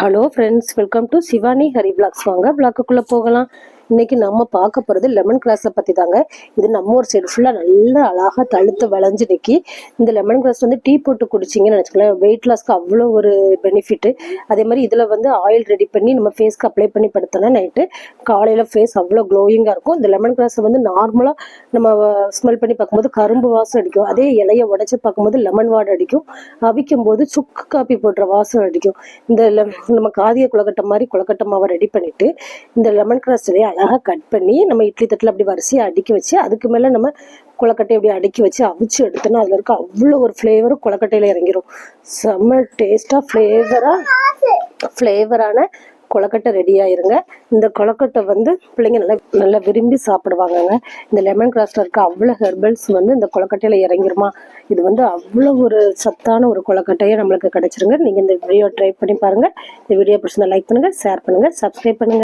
Hello friends welcome to Shivani Hari blogs வாங்க. பிளாக்குக்குள்ளே போகலாம். இன்னைக்கு நம்ம பார்க்க போகிறது லெமன் கிராஸை பற்றி தாங்க இது நம்ம ஒரு சைடு ஃபுல்லாக நல்லா அழகாக தழுத்து வளைஞ்சு நிற்கி இந்த லெமன் கிராஸ் வந்து டீ போட்டு குடிச்சிங்கன்னு நினச்சிக்கலாம் வெயிட் லாஸ்க்கு அவ்வளோ ஒரு பெனிஃபிட்டு அதே மாதிரி இதில் வந்து ஆயில் ரெடி பண்ணி நம்ம ஃபேஸ்க்கு அப்ளை பண்ணி படுத்தோன்னா நைட்டு காலையில் ஃபேஸ் அவ்வளோ க்ளோயிங்காக இருக்கும். இந்த லெமன் கிராஸை வந்து நார்மலாக நம்ம ஸ்மெல் பண்ணி பார்க்கும்போது கரும்பு வாசம் அடிக்கும். அதே இலையை உடச்சி பார்க்கும்போது லெமன் வாடை அடிக்கும். அவிக்கும் போது சுக்கு காப்பி போடுற வாசம் அடிக்கும். இந்த நம்ம காதிய குளக்கட்டை மாதிரி குளக்கட்டை மாவை ரெடி பண்ணிவிட்டு இந்த லெமன் கிராஸ்லேயே அழகாக கட் பண்ணி நம்ம இட்லி தட்டில் அப்படி வரிசையாக அடுக்கி வச்சு அதுக்கு மேலே நம்ம குளக்கட்டை அப்படி அடுக்கி வச்சு அவிச்சு எடுத்தோன்னா அதில் இருக்க அவ்வளோ ஒரு ஃப்ளேவரும் குளக்கட்டையில் இறங்கிரும். செம்ம டேஸ்ட்டாக ஃப்ளேவராக ஃப்ளேவரான கொழக்கட்டை ரெடி ஆயிருங்க. இந்த கொழக்கட்டை வந்து பிள்ளைங்க நல்லா நல்லா விரும்பி சாப்பிடுவாங்கங்க. இந்த லெமன் கிராஸ்ல இருக்க அவ்வளோ ஹெர்பல்ஸ் வந்து இந்த கொழக்கட்டையில இறங்கிருமா. இது வந்து அவ்வளோ ஒரு சத்தான ஒரு கொழக்கட்டையே நம்மளுக்கு கிடைச்சிருங்க. நீங்கள் இந்த வீடியோ ட்ரை பண்ணி பாருங்க. இந்த வீடியோ பிடிச்சிருந்தா லைக் பண்ணுங்க ஷேர் பண்ணுங்க சப்ஸ்கிரைப் பண்ணுங்க.